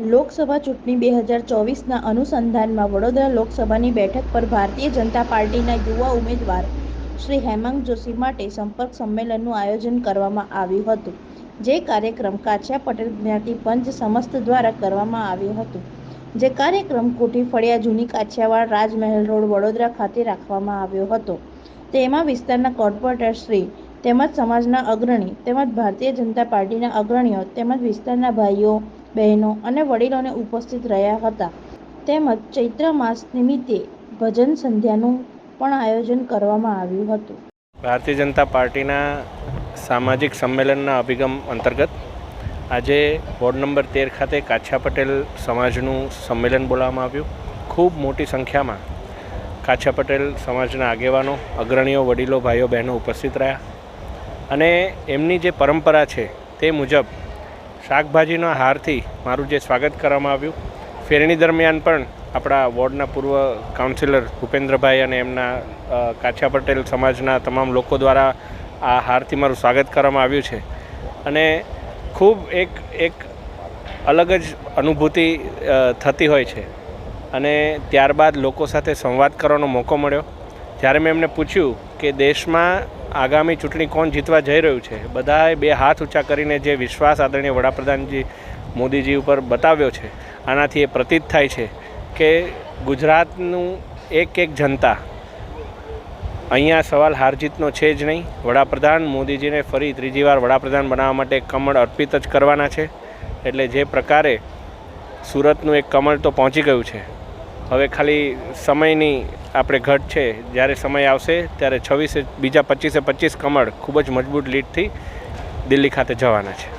લોકસભા ચૂંટણી બે હજાર ચોવીસના અનુસંધાનમાં વડોદરા લોકસભાની બેઠક પર ભારતીય જનતા પાર્ટીના યુવા ઉમેદવાર શ્રી હેમાંગ જોશી માટે સંપર્ક સંમેલનનું આયોજન કરવામાં આવ્યું હતું, જે કાર્યક્રમ કાછિયા પટેલ જ્ઞાતિ પંચ સમસ્ત દ્વારા કરવામાં આવ્યું હતું, જે કાર્યક્રમ કોઠી ફળિયા જૂની કાછિયાવાડ રાજમહેલ રોડ વડોદરા ખાતે રાખવામાં આવ્યો હતો. તેમાં વિસ્તારના કોર્પોરેટર શ્રી તેમજ સમાજના અગ્રણી તેમજ ભારતીય જનતા પાર્ટીના અગ્રણીઓ તેમજ વિસ્તારના ભાઈઓ બહેનો અને વડીલોને ઉપસ્થિત રહ્યા હતા. તેમજ ચૈત્ર માસ નિમિત્તે ભજન સંધ્યાનું પણ આયોજન કરવામાં આવ્યું હતું. ભારતીય જનતા પાર્ટીના સામાજિક સંમેલનના અભિગમ અંતર્ગત આજે વોર્ડ નંબર તેર ખાતે કાછા પટેલ સમાજનું સંમેલન બોલાવવામાં આવ્યું. ખૂબ મોટી સંખ્યામાં કાછા પટેલ સમાજના આગેવાનો, અગ્રણીઓ, વડીલો, ભાઈઓ, બહેનો ઉપસ્થિત રહ્યા. અને એમની જે પરંપરા છે તે મુજબ શાકભાજીના હારથી મારું જે સ્વાગત કરવામાં આવ્યું. ફેરણી દરમિયાન પણ આપણા વોર્ડના પૂર્વ કાઉન્સિલર ભૂપેન્દ્રભાઈ અને એમના કાછા પટેલ સમાજના તમામ લોકો દ્વારા આ હારથી મારું સ્વાગત કરવામાં આવ્યું છે. અને ખૂબ એક એક અલગ જ અનુભૂતિ થતી હોય છે. અને ત્યારબાદ લોકો સાથે સંવાદ કરવાનો મોકો મળ્યો. જ્યારે મેં એમને પૂછ્યું કે દેશમાં આગામી ચૂંટણી કોણ જીતવા જઈ રહ્યું છે? બધાએ બે હાથ ઊંચા કરીને જે વિશ્વાસ આદરણીય વડાપ્રધાનજી મોદીજી ઉપર બતાવ્યો છે, આનાથી એ પ્રતીત થાય છે કે ગુજરાતનું એક એક જનતા અહીંયા સવાલ હાર જીતનો છે જ નહીં. વડાપ્રધાન મોદીજીને ફરી ત્રીજી વાર વડાપ્રધાન બનાવવા માટે કમળ અર્પિત જ કરવાના છે. એટલે જે પ્રકારે સુરતનું એક કમળ તો પહોંચી ગયું છે. હવે ખાલી સમયની આપણે ઘટ છે. જ્યારે સમય આવશે, ત્યારે છવ્વીસે, બીજા પચીસે પચીસ કમળ ખૂબ જ મજબૂત લીડથી દિલ્હી ખાતે જવાના છે.